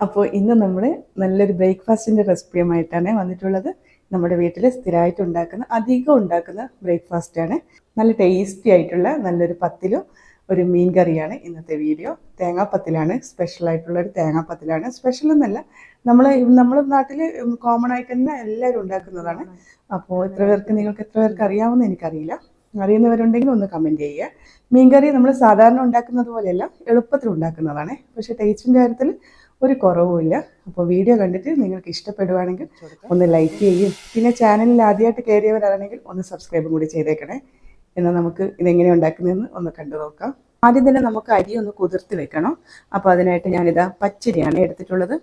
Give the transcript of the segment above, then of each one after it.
അപ്പോൾ ഇന്ന് നമ്മൾ നല്ലൊരു ബ്രേക്ക്ഫാസ്റ്റിന്റെ റെസിപ്പിയുമായിട്ടാണ് വന്നിട്ടുള്ളത്. നമ്മുടെ വീട്ടിൽ സ്ഥിരമായിട്ട് ഉണ്ടാക്കുന്ന അധികം ഉണ്ടാക്കുന്ന ബ്രേക്ക്ഫാസ്റ്റാണ്. നല്ല ടേസ്റ്റി ആയിട്ടുള്ള നല്ലൊരു പത്തിലും ഒരു മീൻ കറിയാണ് ഇന്നത്തെ വീഡിയോ. തേങ്ങാപ്പത്തിലാണ് സ്പെഷ്യൽ ആയിട്ടുള്ള ഒരു തേങ്ങാപ്പത്തിലാണ്. സ്പെഷ്യൽ എന്നല്ല നമ്മൾ നമ്മുടെ നാട്ടിൽ കോമൺ ആയിട്ട് തന്നെ എല്ലാവരും ഉണ്ടാക്കുന്നതാണ്. അപ്പോൾ എത്ര പേർക്ക് നിങ്ങൾക്ക് എത്ര പേർക്ക് അറിയാമെന്ന് എനിക്കറിയില്ല. അറിയുന്നവരുണ്ടെങ്കിൽ ഒന്ന് കമന്റ് ചെയ്യുക. മീൻകറി നമ്മൾ സാധാരണ ഉണ്ടാക്കുന്നത് പോലെയല്ല എളുപ്പത്തിൽ ഉണ്ടാക്കുന്നതാണ്. പക്ഷേ ടേസ്റ്റിന്റെ കാര്യത്തിൽ ഒരു കുറവുമില്ല. അപ്പോൾ വീഡിയോ കണ്ടിട്ട് നിങ്ങൾക്ക് ഇഷ്ടപ്പെടുവാണെങ്കിൽ ഒന്ന് ലൈക്ക് ചെയ്യും പിന്നെ ചാനലിൽ ആദ്യമായിട്ട് കയറിയവരാണെങ്കിൽ ഒന്ന് സബ്സ്ക്രൈബും കൂടി ചെയ്തേക്കണേ. എന്നാൽ നമുക്ക് ഇതെങ്ങനെ ഉണ്ടാക്കുന്നതെന്ന് ഒന്ന് കണ്ടു നോക്കാം. ആദ്യം തന്നെ നമുക്ക് അരി ഒന്ന് കുതിർത്ത് വെക്കണം. അപ്പോൾ അതിനായിട്ട് ഞാനിതാ പച്ചരിയാണ് എടുത്തിട്ടുള്ളത്.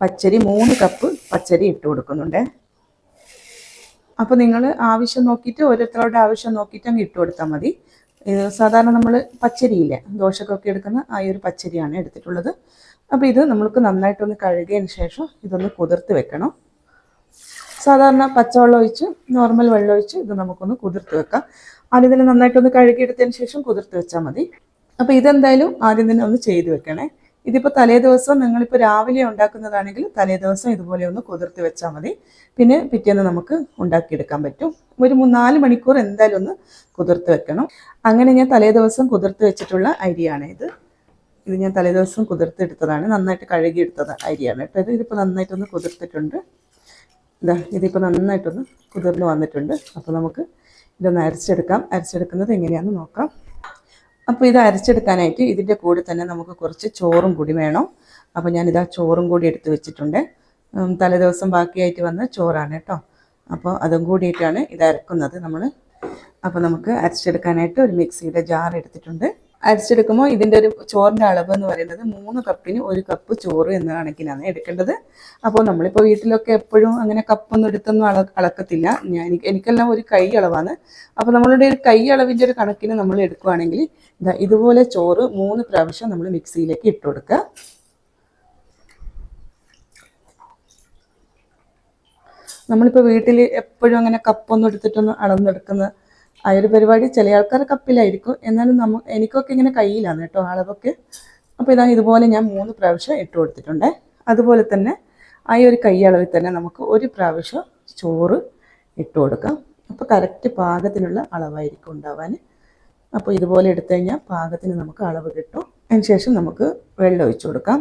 പച്ചരി മൂന്ന് കപ്പ് പച്ചരി ഇട്ട് കൊടുക്കുന്നുണ്ട്. അപ്പോൾ നിങ്ങൾ ആവശ്യം നോക്കിയിട്ട് ഓരോരുത്തരുടെ ആവശ്യം നോക്കിയിട്ട് അങ്ങ് ഇട്ട് കൊടുത്താൽ മതി. ഇത് സാധാരണ നമ്മൾ പച്ചരിയില്ല ദോശക്കൊക്കെ എടുക്കുന്ന ആ ഒരു പച്ചരിയാണ് എടുത്തിട്ടുള്ളത്. അപ്പോൾ ഇത് നമ്മൾക്ക് നന്നായിട്ടൊന്ന് കഴുകിയതിന് ശേഷം ഇതൊന്ന് കുതിർത്ത് വെക്കണം. സാധാരണ പച്ചവെള്ളം ഒഴിച്ച് നോർമൽ വെള്ളം ഒഴിച്ച് ഇത് നമുക്കൊന്ന് കുതിർത്ത് വെക്കാം. ആദ്യം തന്നെ നന്നായിട്ടൊന്ന് കഴുകിയെടുത്തതിന് ശേഷം കുതിർത്ത് വെച്ചാൽ മതി. അപ്പോൾ ഇതെന്തായാലും ആദ്യം തന്നെ ഒന്ന് ചെയ്ത് വെക്കണേ. ഇതിപ്പോൾ തലേ ദിവസം നിങ്ങളിപ്പോൾ രാവിലെ ഉണ്ടാക്കുന്നതാണെങ്കിൽ തലേ ദിവസം ഇതുപോലെ ഒന്ന് കുതിർത്ത് വെച്ചാൽ മതി. പിന്നെ പിറ്റേന്ന് നമുക്ക് ഉണ്ടാക്കിയെടുക്കാൻ പറ്റും. ഒരു മൂന്ന് നാല് മണിക്കൂർ എന്തായാലും ഒന്ന് കുതിർത്ത് വെക്കണം. അങ്ങനെ ഞാൻ തലേ ദിവസം കുതിർത്ത് വെച്ചിട്ടുള്ള അരിയാണ് ഇത്. ഇത് ഞാൻ തലേ ദിവസം കുതിർത്തെടുത്തതാണ് നന്നായിട്ട് കഴുകിയെടുത്തത് അരിയാണ് കേട്ടോ. ഇത് ഇതിപ്പോൾ നന്നായിട്ടൊന്ന് കുതിർത്തിട്ടുണ്ട്. ഇതാ ഇതിപ്പോൾ നന്നായിട്ടൊന്ന് കുതിർന്ന് വന്നിട്ടുണ്ട്. അപ്പോൾ നമുക്ക് ഇതൊന്ന് അരച്ചെടുക്കാം. അരച്ചെടുക്കുന്നത് എങ്ങനെയാണെന്ന് നോക്കാം. അപ്പോൾ ഇത് അരച്ചെടുക്കാനായിട്ട് ഇതിന്റെ കൂടെ തന്നെ നമുക്ക് കുറച്ച് ചോറും കൂടി വേണം. അപ്പോൾ ഞാനിതാ ചോറും കൂടി എടുത്ത് വെച്ചിട്ടുണ്ട്. തലേദിവസം ബാക്കിയായിട്ട് വന്ന ചോറാണ് കേട്ടോ. അപ്പോൾ അതും കൂടിയിട്ടാണ് ഇത് അരക്കുന്നത് നമ്മൾ അപ്പോൾ നമുക്ക് അരച്ചെടുക്കാനായിട്ട് ഒരു മിക്സിയുടെ ജാർ എടുത്തിട്ടുണ്ട്. അരച്ചെടുക്കുമ്പോൾ ഇതിന്റെ ഒരു ചോറിന്റെ അളവ് എന്ന് പറയുന്നത് മൂന്ന് കപ്പിന് ഒരു കപ്പ് ചോറ് എന്ന കണക്കിനാണ് എടുക്കേണ്ടത്. അപ്പോൾ നമ്മളിപ്പോൾ വീട്ടിലൊക്കെ എപ്പോഴും അങ്ങനെ കപ്പൊന്നും എടുത്തൊന്നും അള അളക്കത്തില്ല. ഞാൻ എനിക്ക് എനിക്കെല്ലാം ഒരു കൈ അളവാണ്. അപ്പോൾ നമ്മളുടെ ഒരു കൈ അളവിന്റെ ഒരു കണക്കിന് നമ്മൾ എടുക്കുകയാണെങ്കിൽ ഇതാ ഇതുപോലെ ചോറ് മൂന്ന് പ്രാവശ്യം നമ്മൾ മിക്സിയിലേക്ക് ഇട്ട് കൊടുക്കുക. നമ്മളിപ്പോൾ വീട്ടിൽ എപ്പോഴും അങ്ങനെ കപ്പൊന്നും എടുത്തിട്ടൊന്നും അളന്നെടുക്കുന്ന ആ ഒരു പരിപാടി ചില ആൾക്കാർ കപ്പിലായിരിക്കും. എന്നാലും നമ്മ എനിക്കൊക്കെ ഇങ്ങനെ കയ്യിലാണ് കേട്ടോ അളവൊക്കെ. അപ്പോൾ ഇതാ ഇതുപോലെ ഞാൻ മൂന്ന് പ്രാവശ്യം ഇട്ട് കൊടുത്തിട്ടുണ്ട്. അതുപോലെ തന്നെ ആ ഒരു കൈ അളവിൽ തന്നെ നമുക്ക് ഒരു പ്രാവശ്യം ചോറ് ഇട്ട് കൊടുക്കാം. അപ്പോൾ കറക്റ്റ് പാകത്തിനുള്ള അളവായിരിക്കും ഉണ്ടാവാൻ അപ്പോൾ ഇതുപോലെ എടുത്തു കഴിഞ്ഞാൽ പാകത്തിന് നമുക്ക് അളവ് കിട്ടും. അതിന് ശേഷം നമുക്ക് വെള്ളം ഒഴിച്ചു കൊടുക്കാം.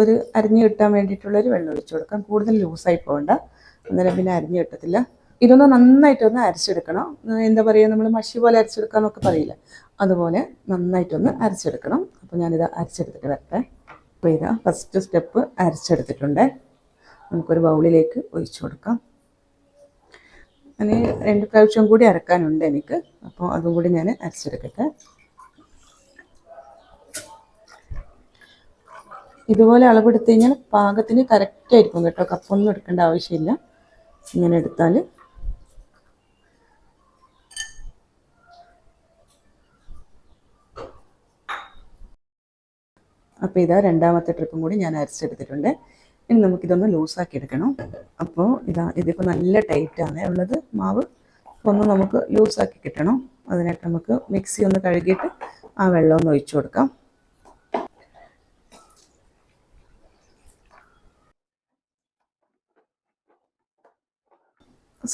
ഒരു അരിഞ്ഞു കിട്ടാൻ വേണ്ടിയിട്ടുള്ളൊരു വെള്ളം ഒഴിച്ചു കൊടുക്കാം. കൂടുതൽ ലൂസായി പോകണ്ട. അന്നേരം പിന്നെ അരിഞ്ഞു കിട്ടത്തില്ല. ഇതൊന്ന് നന്നായിട്ടൊന്ന് അരച്ചെടുക്കണം. എന്താ പറയുക നമ്മൾ മഷി പോലെ അരച്ചെടുക്കാന്നൊക്കെ പറയില്ല? അതുപോലെ നന്നായിട്ടൊന്ന് അരച്ചെടുക്കണം. അപ്പോൾ ഞാനിത് അരച്ചെടുത്തിട്ട് അപ്പോൾ ഇതാ ഫസ്റ്റ് സ്റ്റെപ്പ് അരച്ചെടുത്തിട്ടുണ്ട്. നമുക്കൊരു ബൗളിലേക്ക് ഒഴിച്ചു കൊടുക്കാം. അങ്ങനെ രണ്ട് പ്രാവശ്യം കൂടി അരക്കാനുണ്ട് എനിക്ക്. അപ്പോൾ അതും കൂടി ഞാൻ അരച്ചെടുക്കട്ടെ. ഇതുപോലെ അളവെടുത്ത് കഴിഞ്ഞാൽ പാകത്തിന് കറക്റ്റായിരിക്കും കേട്ടോ. കപ്പൊന്നും എടുക്കേണ്ട ആവശ്യമില്ല. ഇങ്ങനെ എടുത്താൽ അപ്പോൾ ഇതാ രണ്ടാമത്തെ ട്രിപ്പും കൂടി ഞാൻ അരച്ചെടുത്തിട്ടുണ്ട്. ഇനി നമുക്കിതൊന്ന് ലൂസാക്കി എടുക്കണം. അപ്പോൾ ഇതാ ഇതിപ്പോൾ നല്ല ടൈറ്റാണ് ഉള്ളത് മാവ്. ഒന്ന് നമുക്ക് ലൂസാക്കി കിട്ടണം. അതിനായിട്ട് നമുക്ക് മിക്സി ഒന്ന് കഴുകിയിട്ട് ആ വെള്ളം ഒന്ന് ഒഴിച്ചു കൊടുക്കാം.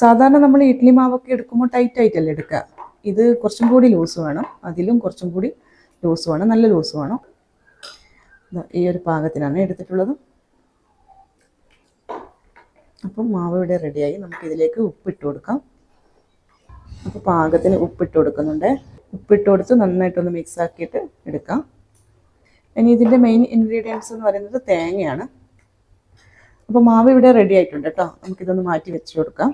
സാധാരണ നമ്മൾ ഇഡ്ഡലി മാവൊക്കെ എടുക്കുമ്പോൾ ടൈറ്റ് ആയിട്ടല്ലേ എടുക്കുക? ഇത് കുറച്ചും കൂടി ലൂസ് വേണം. അതിലും കുറച്ചും കൂടി ലൂസ് വേണം. നല്ല ലൂസ് വേണം. ഈ ഒരു പാകത്തിനാണ് എടുത്തിട്ടുള്ളത്. അപ്പം മാവ് ഇവിടെ റെഡിയായി നമുക്ക് ഇതിലേക്ക് ഉപ്പിട്ട് കൊടുക്കാം. അപ്പോൾ പാകത്തിന് ഉപ്പിട്ട് കൊടുക്കുന്നുണ്ട്. ഉപ്പിട്ട് കൊടുത്ത് നന്നായിട്ടൊന്ന് മിക്സ് ആക്കിയിട്ട് എടുക്കാം. ഇനി ഇതിന്റെ മെയിൻ ഇൻഗ്രീഡിയൻസ് എന്ന് പറയുന്നത് തേങ്ങയാണ്. അപ്പോൾ മാവ് ഇവിടെ റെഡി ആയിട്ടുണ്ട് കേട്ടോ നമുക്കിതൊന്ന് മാറ്റി വെച്ച് കൊടുക്കാം.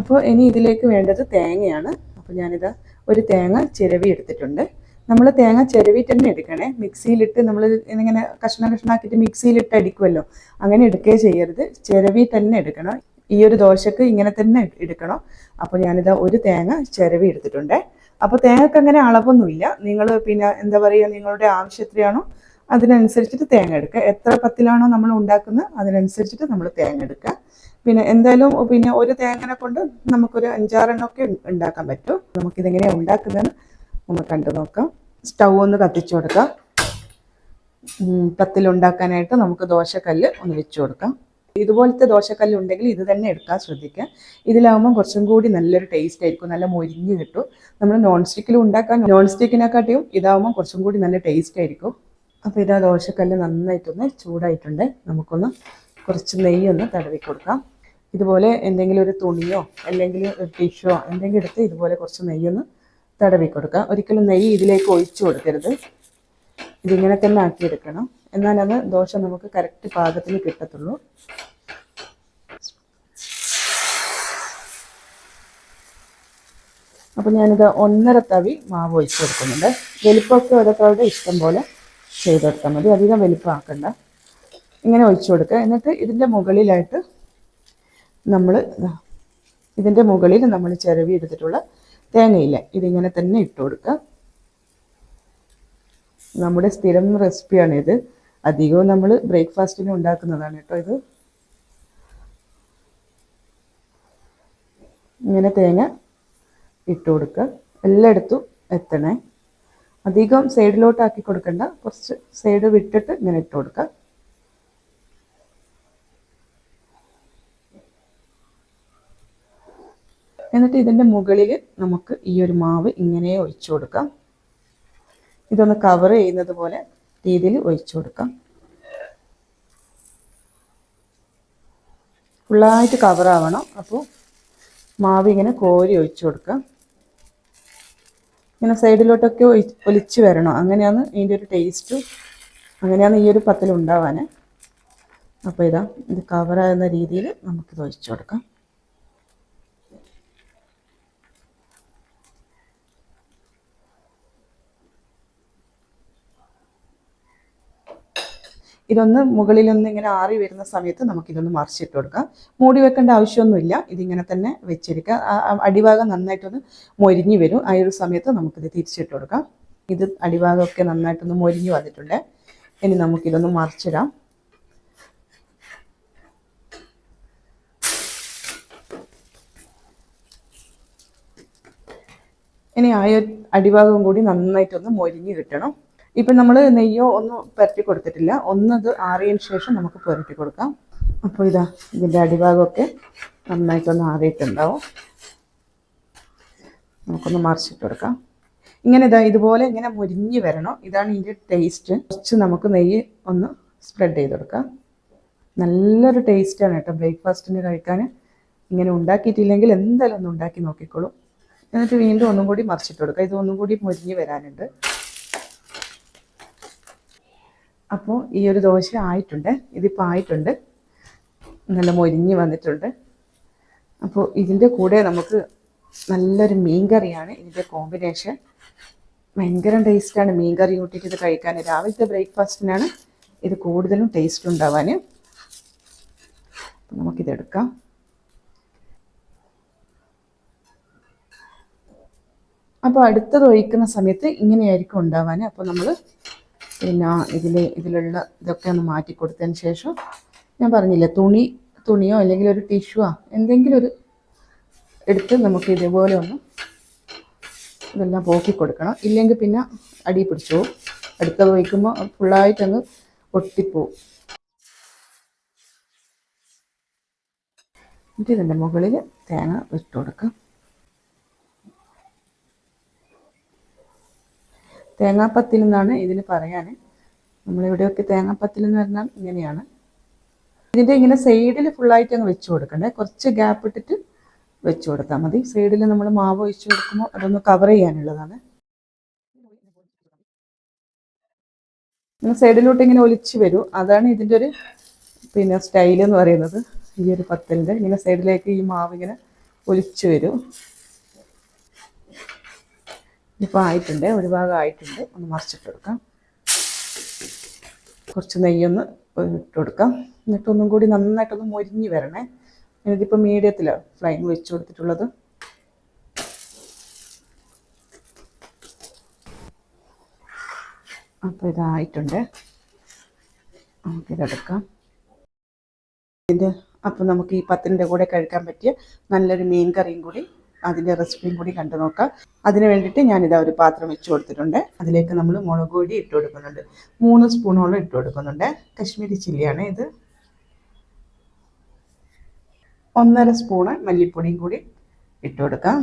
അപ്പോൾ ഇനി ഇതിലേക്ക് വേണ്ടത് തേങ്ങയാണ്. അപ്പോൾ ഞാനിത് ഒരു തേങ്ങ ചിരവി എടുത്തിട്ടുണ്ട്. നമ്മൾ തേങ്ങ ചെരുവിട്ട് തന്നെ എടുക്കണേ. മിക്സിയിലിട്ട് നമ്മൾ ഇങ്ങനെ കഷ്ണം കഷ്ണാക്കിയിട്ട് മിക്സിയിലിട്ട് അടിക്കുമല്ലോ അങ്ങനെ എടുക്കുകയേ ചെയ്യരുത്. ചിരവി തന്നെ എടുക്കണം. ഈ ഒരു ദോശക്ക് ഇങ്ങനെ തന്നെ എടുക്കണം. അപ്പോൾ ഞാനിത് ഒരു തേങ്ങ ചിരവി എടുത്തിട്ടുണ്ട്. അപ്പോൾ തേങ്ങക്ക് അങ്ങനെ അളവൊന്നുമില്ല. നിങ്ങൾ പിന്നെ എന്താ പറയുക നിങ്ങളുടെ ആവശ്യത്തിലാണോ അതിനനുസരിച്ചിട്ട് തേങ്ങ എടുക്കുക. എത്ര പത്തിലാണോ നമ്മൾ ഉണ്ടാക്കുന്നത് അതിനനുസരിച്ചിട്ട് നമ്മൾ തേങ്ങ എടുക്കുക. പിന്നെ എന്തായാലും പിന്നെ ഒരു തേങ്ങനെ കൊണ്ട് നമുക്കൊരു അഞ്ചാറെണ്ണമൊക്കെ ഉണ്ടാക്കാൻ പറ്റും. നമുക്കിതെങ്ങനെയാണ് ഉണ്ടാക്കുന്നതെന്ന് ഒന്ന് കണ്ടു നോക്കാം. സ്റ്റൗ ഒന്ന് കത്തിച്ചു കൊടുക്കാം. കത്തിലുണ്ടാക്കാനായിട്ട് നമുക്ക് ദോശക്കല്ല് ഒന്ന് വെച്ചു കൊടുക്കാം. ഇതുപോലത്തെ ദോശക്കല്ല് ഉണ്ടെങ്കിൽ ഇത് തന്നെ എടുക്കാൻ ശ്രദ്ധിക്കുക ഇതിലാവുമ്പോൾ കുറച്ചും കൂടി നല്ലൊരു ടേസ്റ്റ് ആയിരിക്കും. നല്ല മൊരിഞ്ഞ് കിട്ടും. നമ്മൾ നോൺ സ്റ്റിക്കിൽ ഉണ്ടാക്കാൻ നോൺ സ്റ്റിക്കിനെക്കാട്ടിയും ഇതാവുമ്പോൾ കുറച്ചും കൂടി നല്ല ടേസ്റ്റ് ആയിരിക്കും. അപ്പോൾ ഇതാ ദോശക്കല്ല് നന്നായിട്ടൊന്ന് ചൂടായിട്ടുണ്ട്. നമുക്കൊന്ന് കുറച്ച് നെയ്യൊന്ന് തടവി കൊടുക്കാം. ഇതുപോലെ എന്തെങ്കിലും ഒരു തുണിയോ അല്ലെങ്കിൽ ഒരു ടിഷ്യോ എന്തെങ്കിലും എടുത്ത് ഇതുപോലെ കുറച്ച് നെയ്യൊന്ന് തടവി കൊടുക്കുക. ഒരിക്കലും നെയ്യ് ഇതിലേക്ക് ഒഴിച്ചു കൊടുക്കരുത്. ഇതിങ്ങനെ തന്നെ ആക്കിയെടുക്കണം. എന്നാലത് ദോശ നമുക്ക് കറക്റ്റ് പാകത്തിന് കിട്ടത്തുള്ളൂ. അപ്പോൾ ഞാനിത് ഒന്നര തവി മാവ് ഒഴിച്ചു കൊടുക്കുന്നുണ്ട്. വലിപ്പമൊക്കെ ഓരോരുത്തരുടെ ഇഷ്ടം പോലെ ചെയ്തെടുത്താൽ മതി. അധികം വലിപ്പമാക്കണ്ട. ഇങ്ങനെ ഒഴിച്ചു കൊടുക്കുക. എന്നിട്ട് ഇതിന്റെ മുകളിലായിട്ട് നമ്മൾ ഇതിന്റെ മുകളിൽ നമ്മൾ ചിരവി എടുത്തിട്ടുള്ള തേങ്ങയില്ല ഇതിങ്ങനെ തന്നെ ഇട്ട് കൊടുക്കുക നമ്മുടെ സ്ഥിരം റെസിപ്പിയാണ് ഇത് അധികവും നമ്മൾ ബ്രേക്ക്ഫാസ്റ്റിന് ഉണ്ടാക്കുന്നതാണ് കേട്ടോ ഇത്. ഇങ്ങനെ തേങ്ങ ഇട്ട് കൊടുക്കുക എല്ലായിടത്തും എത്തണേ. അധികം സൈഡിലോട്ടാക്കി കൊടുക്കണ്ട. കുറച്ച് സൈഡ് വിട്ടിട്ട് ഇങ്ങനെ ഇട്ട് കൊടുക്കുക എന്നിട്ട് ഇതിന്റെ മുകളിൽ നമുക്ക് ഈ ഒരു മാവ് ഇങ്ങനെ ഒഴിച്ചു കൊടുക്കാം. ഇതൊന്ന് കവർ ചെയ്യുന്നത് പോലെ രീതിയിൽ ഒഴിച്ചു കൊടുക്കാം. ഫുള്ളായിട്ട് കവറാവണം അപ്പോൾ മാവ് ഇങ്ങനെ കോരി ഒഴിച്ചു കൊടുക്കാം. ഇങ്ങനെ സൈഡിലോട്ടൊക്കെ ഒലിച്ച് വരണം. അങ്ങനെയാണ് ഇതിന്റെ ഒരു ടേസ്റ്റ് അങ്ങനെയാണ് ഈ ഒരു പത്തിൽ ഉണ്ടാവാൻ അപ്പോൾ ഇതാ ഇത് കവറാകുന്ന രീതിയിൽ നമുക്കിത് ഒഴിച്ചു കൊടുക്കാം. ഇതൊന്ന് മുകളിലൊന്ന് ഇങ്ങനെ ആറി വരുന്ന സമയത്ത് നമുക്ക് ഇതൊന്ന് മറിച്ചിട്ട് കൊടുക്കാം. മൂടി വെക്കേണ്ട ആവശ്യമൊന്നുമില്ല. ഇതിങ്ങനെ തന്നെ വെച്ചിരിക്കുക അടിഭാഗം നന്നായിട്ടൊന്ന് മൊരിഞ്ഞ് വരും. ആ ഒരു സമയത്ത് നമുക്കിത് തിരിച്ചിട്ട് കൊടുക്കാം. ഇത് അടിഭാഗമൊക്കെ നന്നായിട്ടൊന്ന് മൊരിഞ്ഞു വന്നിട്ടുണ്ട്. ഇനി നമുക്കിതൊന്ന് മറിച്ചിടാം. ഇനി ആ അടിഭാഗം കൂടി നന്നായിട്ടൊന്ന് മൊരിഞ്ഞു കിട്ടണം. ഇപ്പം നമ്മൾ നെയ്യോ ഒന്നും പുരട്ടി കൊടുത്തിട്ടില്ല. ഒന്നത് ആറിയതിന് ശേഷം നമുക്ക് പുരട്ടി കൊടുക്കാം. അപ്പോൾ ഇതാ ഇതിന്റെ അടിഭാഗമൊക്കെ നന്നായിട്ടൊന്ന് ആറിയിട്ടുണ്ടാവും. നമുക്കൊന്ന് മറിച്ചിട്ട് കൊടുക്കാം. ഇങ്ങനെ ഇതാ ഇതുപോലെ ഇങ്ങനെ മുരിഞ്ഞ് വരണം. ഇതാണ് ഇതിന്റെ ടേസ്റ്റ് കുറച്ച് നമുക്ക് നെയ്യ് ഒന്ന് സ്പ്രെഡ് ചെയ്ത് കൊടുക്കാം. നല്ലൊരു ടേസ്റ്റാണ് കേട്ടോ. ബ്രേക്ക്ഫാസ്റ്റിന് കഴിക്കാൻ ഇങ്ങനെ ഉണ്ടാക്കിയിട്ടില്ലെങ്കിൽ എന്തായാലും ഒന്ന് ഉണ്ടാക്കി നോക്കിക്കോളൂ. എന്നിട്ട് വീണ്ടും ഒന്നും കൂടി മറിച്ചിട്ട് കൊടുക്കുക ഇത് ഒന്നും കൂടി മുരിഞ്ഞ് വരാനുണ്ട്. അപ്പോൾ ഈ ഒരു ദോശ ആയിട്ടുണ്ട്. ഇതിപ്പോൾ ആയിട്ടുണ്ട്. നല്ല മൊരിഞ്ഞ് വന്നിട്ടുണ്ട്. അപ്പോൾ ഇതിന്റെ കൂടെ നമുക്ക് നല്ലൊരു മീൻ കറിയാണ് ഇതിന്റെ കോമ്പിനേഷൻ. ഭയങ്കര ടേസ്റ്റാണ് മീൻ കറി കൂട്ടിയിട്ട് ഇത് കഴിക്കാൻ. രാവിലത്തെ ബ്രേക്ക്ഫാസ്റ്റിനാണ് ഇത് കൂടുതലും ടേസ്റ്റ് ഉണ്ടാവാൻ. നമുക്കിതെടുക്കാം അപ്പോൾ അടുത്തത് ഒഴിക്കുന്ന സമയത്ത് ഇങ്ങനെയായിരിക്കും ഉണ്ടാവാൻ. അപ്പോൾ നമ്മൾ പിന്നെ ഇതിൽ ഇതിലുള്ള ഇതൊക്കെ ഒന്ന് മാറ്റി കൊടുത്തതിന് ശേഷം ഞാൻ പറഞ്ഞില്ല തുണി തുണിയോ അല്ലെങ്കിൽ ഒരു ടിഷ്യൂയോ എന്തെങ്കിലും ഒരു എടുത്ത് നമുക്ക് ഇതേപോലെ ഒന്ന് ഇതെല്ലാം പോക്കി കൊടുക്കണം. ഇല്ലെങ്കിൽ പിന്നെ അടി പിടിച്ചു പോകും. അടുത്ത വയ്ക്കുമ്പോൾ ഫുള്ളായിട്ടങ്ങ് ഒട്ടിപ്പോവും എന്നിട്ട് ഇതിന്റെ മുകളിൽ തേങ്ങ ഇട്ട് കൊടുക്കാം. തേങ്ങാപ്പത്തിൽ എന്നാണ് ഇതിന് പറയാൻ നമ്മളിവിടെയൊക്കെ തേങ്ങാപ്പത്തിൽ എന്ന് പറഞ്ഞാൽ ഇങ്ങനെയാണ്. ഇതിന്റെ ഇങ്ങനെ സൈഡിൽ ഫുള്ളായിട്ട് അങ്ങ് വെച്ച് കൊടുക്കണ്ടേ. കുറച്ച് ഗ്യാപ്പ് ഇട്ടിട്ട് വെച്ച് കൊടുത്താൽ മതി. സൈഡിൽ നമ്മൾ മാവ് ഒഴിച്ച് കൊടുക്കുമ്പോൾ അതൊന്ന് കവർ ചെയ്യാനുള്ളതാണ്. സൈഡിലോട്ട് ഇങ്ങനെ ഒലിച്ച് വരും. അതാണ് ഇതിന്റെ ഒരു പിന്നെ സ്റ്റൈൽ എന്ന് പറയുന്നത്. ഈ ഒരു പത്തലിന്റെ ഇങ്ങനെ സൈഡിലേക്ക് ഈ മാവ് ഇങ്ങനെ ഒലിച്ച് വരും. ഇപ്പോൾ ആയിട്ടുണ്ട് ഒരു ഭാഗം ആയിട്ടുണ്ട്. ഒന്ന് മറിച്ചിട്ട് കൊടുക്കാം കുറച്ച് നെയ്യൊന്ന് ഇട്ട് കൊടുക്കാം. എന്നിട്ട് ഒന്നും കൂടി നന്നായിട്ടൊന്ന് മൊരിഞ്ഞ് വരണേ. ഇതിപ്പോൾ മീഡിയത്തിലാണ് ഫ്ലൈം വെച്ച് കൊടുത്തിട്ടുള്ളത്. അപ്പോൾ ഇതായിട്ടുണ്ട്. നമുക്കിതെടുക്കാം ഇതിന്റെ അപ്പോൾ നമുക്ക് ഈ പത്തിന്റെ കൂടെ കഴിക്കാൻ പറ്റിയ നല്ലൊരു മീൻ കറിയും കൂടി അതിന്റെ റെസിപ്പിയും കൂടി കണ്ടു നോക്കാം. അതിന് വേണ്ടിയിട്ട് ഞാനിതാ ഒരു പാത്രം വെച്ച് കൊടുത്തിട്ടുണ്ട്. അതിലേക്ക് നമ്മൾ മുളക് പൊടി ഇട്ട് കൊടുക്കുന്നുണ്ട്. മൂന്ന് സ്പൂണോളം ഇട്ട് കൊടുക്കുന്നുണ്ട്. കശ്മീരി ചില്ലിയാണ് ഇത്. ഒന്നര സ്പൂണ് മല്ലിപ്പൊടിയും കൂടി ഇട്ട് കൊടുക്കാം.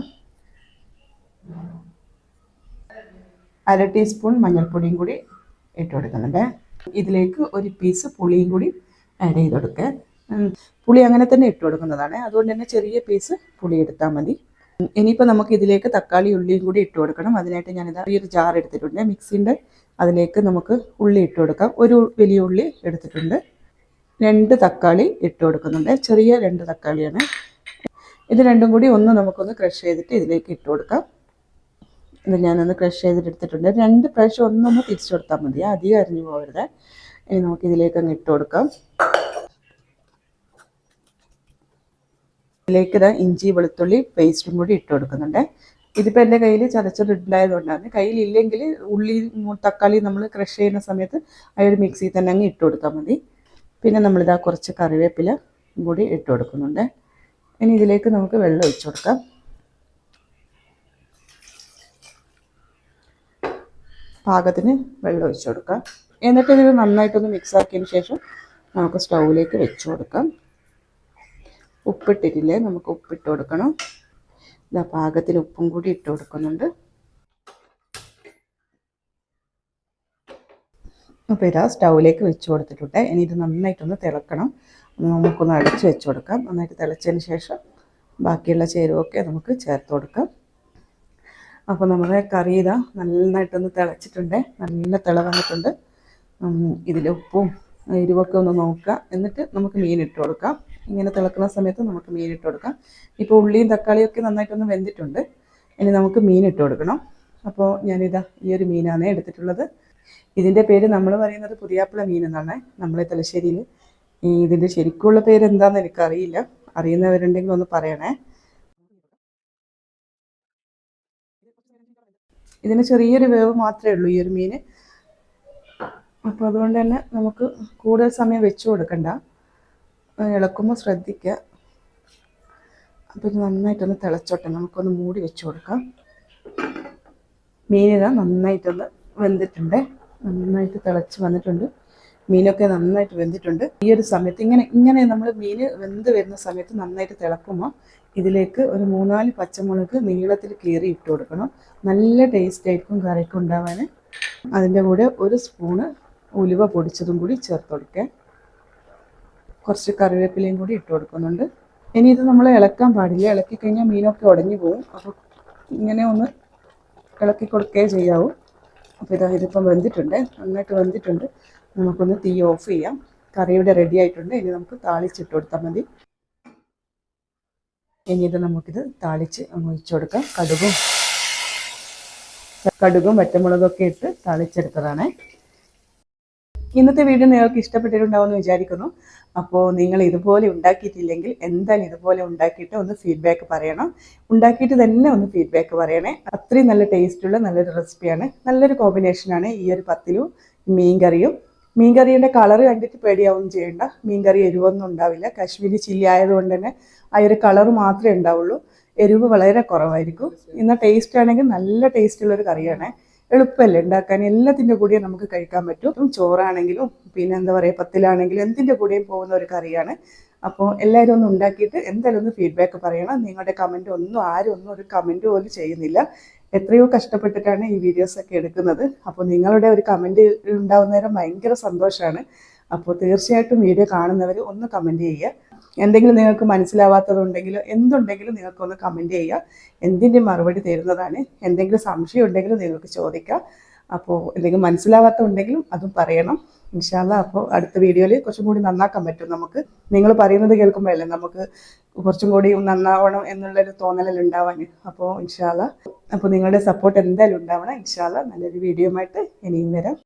അര ടീസ്പൂൺ മഞ്ഞൾപ്പൊടിയും കൂടി ഇട്ട് കൊടുക്കുന്നുണ്ട്. ഇതിലേക്ക് ഒരു പീസ് പുളിയും കൂടി ആഡ് ചെയ്ത് കൊടുക്കുക പുളി അങ്ങനെ തന്നെ ഇട്ട് കൊടുക്കുന്നതാണ്. അതുകൊണ്ട് തന്നെ ചെറിയ പീസ് പുളി എടുത്താൽ മതി. ഇനിയിപ്പോൾ നമുക്ക് ഇതിലേക്ക് തക്കാളി ഉള്ളിയും കൂടി ഇട്ട് കൊടുക്കണം. അതിനായിട്ട് ഞാനിതാ ഈ ഒരു ജാർ എടുത്തിട്ടുണ്ട്. മിക്സിന്റെ അതിലേക്ക് നമുക്ക് ഉള്ളി ഇട്ട് കൊടുക്കാം. ഒരു വലിയ ഉള്ളി എടുത്തിട്ടുണ്ട്. രണ്ട് തക്കാളി ഇട്ട് കൊടുക്കുന്നുണ്ട്. ചെറിയ രണ്ട് തക്കാളിയാണ്. ഇത് രണ്ടും കൂടി ഒന്ന് നമുക്കൊന്ന് ക്രഷ് ചെയ്തിട്ട് ഇതിലേക്ക് ഇട്ട് കൊടുക്കാം. ഇത് ഞാനൊന്ന് ക്രഷ് ചെയ്തിട്ട് എടുത്തിട്ടുണ്ട്. രണ്ട് പ്രാവശ്യം ഒന്നൊന്ന് തിരിച്ചു കൊടുത്താൽ മതി. അധികം അരിഞ്ഞു പോകരുത്. ഇനി നമുക്ക് ഇതിലേക്ക് അങ്ങ് ഇട്ട് കൊടുക്കാം. ഇതിലേക്ക് ഇതാ ഇഞ്ചി വെളുത്തുള്ളി പേസ്റ്റും കൂടി ഇട്ട് കൊടുക്കുന്നുണ്ട്. ഇതിപ്പോൾ എന്റെ കയ്യിൽ ചതച്ചിട്ടുണ്ടായതുകൊണ്ടാണ് കയ്യിലില്ലെങ്കിൽ ഉള്ളി തക്കാളി നമ്മൾ ക്രഷ് ചെയ്യുന്ന സമയത്ത് ആ ഒരു മിക്സിയിൽ തന്നെ അങ്ങ് ഇട്ട് കൊടുത്താൽ മതി. പിന്നെ നമ്മളിതാ കുറച്ച് കറിവേപ്പില കൂടി ഇട്ട് കൊടുക്കുന്നുണ്ട്. ഇനി ഇതിലേക്ക് നമുക്ക് വെള്ളം ഒഴിച്ചു കൊടുക്കാം. പാകത്തിന് വെള്ളം ഒഴിച്ചു കൊടുക്കാം. എന്നിട്ട് ഇതിൽ നന്നായിട്ടൊന്ന് മിക്സ് ആക്കിയതിന് ശേഷം നമുക്ക് സ്റ്റൗവിലേക്ക് വെച്ച് കൊടുക്കാം. ഉപ്പിട്ടിട്ടില്ലേ? നമുക്ക് ഉപ്പിട്ട് കൊടുക്കണം. ഇതാ പാകത്തിന് ഉപ്പും കൂടി ഇട്ട് കൊടുക്കുന്നുണ്ട്. അപ്പോൾ ഇതാ സ്റ്റൗവിലേക്ക് വെച്ച് കൊടുത്തിട്ടുണ്ട്. ഇനി ഇത് നന്നായിട്ടൊന്ന് തിളക്കണം. നമുക്കൊന്ന് അടച്ച് വെച്ച് കൊടുക്കാം. നന്നായിട്ട് തിളച്ചതിന് ശേഷം ബാക്കിയുള്ള ചേരുവൊക്കെ നമുക്ക് ചേർത്ത് കൊടുക്കാം. അപ്പോൾ നമ്മുടെ കറി ഇതാ നന്നായിട്ടൊന്ന് തിളച്ചിട്ടുണ്ട്. നല്ല തിള വന്നിട്ടുണ്ട്. ഇതിൽ ഉപ്പും എരിവൊക്കെ ഒന്ന് നോക്കുക. എന്നിട്ട് നമുക്ക് മീൻ ഇട്ട് കൊടുക്കാം. ഇങ്ങനെ തിളക്കുന്ന സമയത്ത് നമുക്ക് മീൻ ഇട്ട് കൊടുക്കാം. ഇപ്പോൾ ഉള്ളിയും തക്കാളിയും ഒക്കെ നന്നായിട്ടൊന്ന് വെന്തിട്ടുണ്ട്. ഇനി നമുക്ക് മീൻ ഇട്ട് കൊടുക്കണം. അപ്പോൾ ഞാനിതാ ഈ ഒരു മീനാണ് എടുത്തിട്ടുള്ളത്. ഇതിന്റെ പേര് നമ്മൾ പറയുന്നത് പുതിയാപ്പിള മീൻ എന്നാണ്. നമ്മളെ തലശ്ശേരിയിൽ. ഇതിന്റെ ശരിക്കുള്ള പേര് എന്താണെന്ന് എനിക്കറിയില്ല. അറിയുന്നവരുണ്ടെങ്കിൽ ഒന്ന് പറയണേ. ഇതിന് ചെറിയൊരു വേവ് മാത്രമേ ഉള്ളൂ ഈ ഒരു മീൻ അപ്പോൾ അതുകൊണ്ട് തന്നെ നമുക്ക് കൂടുതൽ സമയം വെച്ചു കൊടുക്കണ്ട. ഇളക്കുമ്പോൾ ശ്രദ്ധിക്കുക. അപ്പോൾ ഇത് നന്നായിട്ടൊന്ന് തിളച്ചോട്ടെ. നമുക്കൊന്ന് മൂടി വെച്ച് കൊടുക്കാം. മീനിത നന്നായിട്ടൊന്ന് വെന്തിട്ടുണ്ട്. നന്നായിട്ട് തിളച്ച് വന്നിട്ടുണ്ട്. മീനൊക്കെ നന്നായിട്ട് വെന്തിട്ടുണ്ട്. ഈ ഒരു സമയത്ത് ഇങ്ങനെ ഇങ്ങനെ നമ്മൾ മീൻ വെന്ത് വരുന്ന സമയത്ത് നന്നായിട്ട് തിളക്കുമ്പോൾ ഇതിലേക്ക് ഒരു മൂന്നാൽ പച്ചമുളക് നീളത്തിൽ കീറി ഇട്ട് കൊടുക്കണം. നല്ല ടേസ്റ്റ് ആയിരിക്കും കറിക്ക് ഉണ്ടാവാൻ അതിന്റെ കൂടെ ഒരു സ്പൂണ് ഉലുവ പൊടിച്ചതും കൂടി ചേർത്ത് കുറച്ച് കറിവേപ്പിലയും കൂടി ഇട്ട് കൊടുക്കുന്നുണ്ട്. ഇനി ഇത് നമ്മൾ ഇളക്കാൻ പാടില്ല. ഇളക്കി കഴിഞ്ഞാൽ മീനൊക്കെ ഉടഞ്ഞു പോകും അപ്പോൾ ഇങ്ങനെ ഒന്ന് ഇളക്കി കൊടുക്കുകയേ ചെയ്യാവൂ. അപ്പോൾ ഇതാ ഇതിപ്പം വെന്തിട്ടുണ്ട്. നന്നായിട്ട് വെന്തിട്ടുണ്ട്. നമുക്കൊന്ന് തീ ഓഫ് ചെയ്യാം. കറി ഇവിടെ റെഡി ആയിട്ടുണ്ട്. ഇനി നമുക്ക് താളിച്ചിട്ട് കൊടുത്താൽ മതി. ഇനി ഇത് നമുക്കിത് താളിച്ച് അങ്ങ് ഒഴിച്ചു കൊടുക്കാം. കടുകും കടുകും വറ്റമുളകൊക്കെ ഇട്ട് താളിച്ചെടുത്തതാണ്. ഇന്നത്തെ വീഡിയോ നിങ്ങൾക്ക് ഇഷ്ടപ്പെട്ടിട്ടുണ്ടാവുമെന്ന് വിചാരിക്കുന്നു. അപ്പോൾ നിങ്ങൾ ഇതുപോലെ ഉണ്ടാക്കിയിട്ടില്ലെങ്കിൽ എന്തായാലും ഇതുപോലെ ഉണ്ടാക്കിയിട്ട് ഒന്ന് ഫീഡ്ബാക്ക് പറയണം. ഉണ്ടാക്കിയിട്ട് തന്നെ ഒന്ന് ഫീഡ്ബാക്ക് പറയണേ. അത്രയും നല്ല ടേസ്റ്റുള്ള നല്ലൊരു റെസിപ്പിയാണ് നല്ലൊരു കോമ്പിനേഷനാണ് ഈ ഒരു പത്തിലും മീൻ കറിയും മീൻ കറിയുടെ കളർ കണ്ടിട്ട് പേടിയാവും ചെയ്യേണ്ട. മീൻകറി എരിവൊന്നും ഉണ്ടാവില്ല. കാശ്മീരി ചില്ലി ആയതുകൊണ്ട് തന്നെ ആ ഒരു കളർ മാത്രമേ ഉണ്ടാവുള്ളൂ. എരിവ് വളരെ കുറവായിരിക്കും. ഇന്ന ടേസ്റ്റ് ആണെങ്കിൽ നല്ല ടേസ്റ്റുള്ള ഒരു കറിയാണ്. എളുപ്പമല്ലേ ഉണ്ടാക്കാൻ? എല്ലാത്തിന്റെ കൂടെയും നമുക്ക് കഴിക്കാൻ പറ്റും. ചോറാണെങ്കിലും പിന്നെ എന്താ പറയുക പത്തിലാണെങ്കിലും എന്തിന്റെ കൂടെയും പോകുന്ന ഒരു കറിയാണ്. അപ്പോൾ എല്ലാവരും ഒന്ന് ഉണ്ടാക്കിയിട്ട് എന്തായാലും ഒന്ന് ഫീഡ്ബാക്ക് പറയണം. നിങ്ങളുടെ കമന്റ് ഒന്നും ആരും ഒന്നും ഒരു കമന്റ് പോലും ചെയ്യുന്നില്ല. എത്രയോ കഷ്ടപ്പെട്ടിട്ടാണ് ഈ വീഡിയോസ് ഒക്കെ എടുക്കുന്നത്. അപ്പോൾ നിങ്ങളുടെ ഒരു കമന്റ് ഉണ്ടാവുന്നേരം ഭയങ്കര സന്തോഷമാണ്. അപ്പോൾ തീർച്ചയായിട്ടും വീഡിയോ കാണുന്നവർ ഒന്ന് കമന്റ് ചെയ്യുക. എന്തെങ്കിലും നിങ്ങൾക്ക് മനസ്സിലാവാത്തതുണ്ടെങ്കിലോ എന്തുണ്ടെങ്കിലും നിങ്ങൾക്കൊന്ന് കമന്റ് ചെയ്യുക. എന്തിന്റെ മറുപടി തരുന്നതാണ്? എന്തെങ്കിലും സംശയം ഉണ്ടെങ്കിലും നിങ്ങൾക്ക് ചോദിക്കാം. അപ്പോൾ എന്തെങ്കിലും മനസ്സിലാവാത്തതുണ്ടെങ്കിലും അതും പറയണം. ഇൻഷാല്ല അപ്പോൾ അടുത്ത വീഡിയോയിൽ കുറച്ചും കൂടി നന്നാക്കാൻ പറ്റും നമുക്ക്. നിങ്ങൾ പറയുന്നത് കേൾക്കുമ്പോഴല്ലേ നമുക്ക് കുറച്ചും കൂടി നന്നാവണം എന്നുള്ളൊരു തോന്നലല്ല ഉണ്ടാവാൻ. അപ്പോൾ ഇൻഷാല്ല അപ്പോൾ നിങ്ങളുടെ സപ്പോർട്ട് എന്തായാലും ഉണ്ടാവണം. ഇൻഷാല്ല നല്ലൊരു വീഡിയോ ആയിട്ട് ഇനിയും വരാം.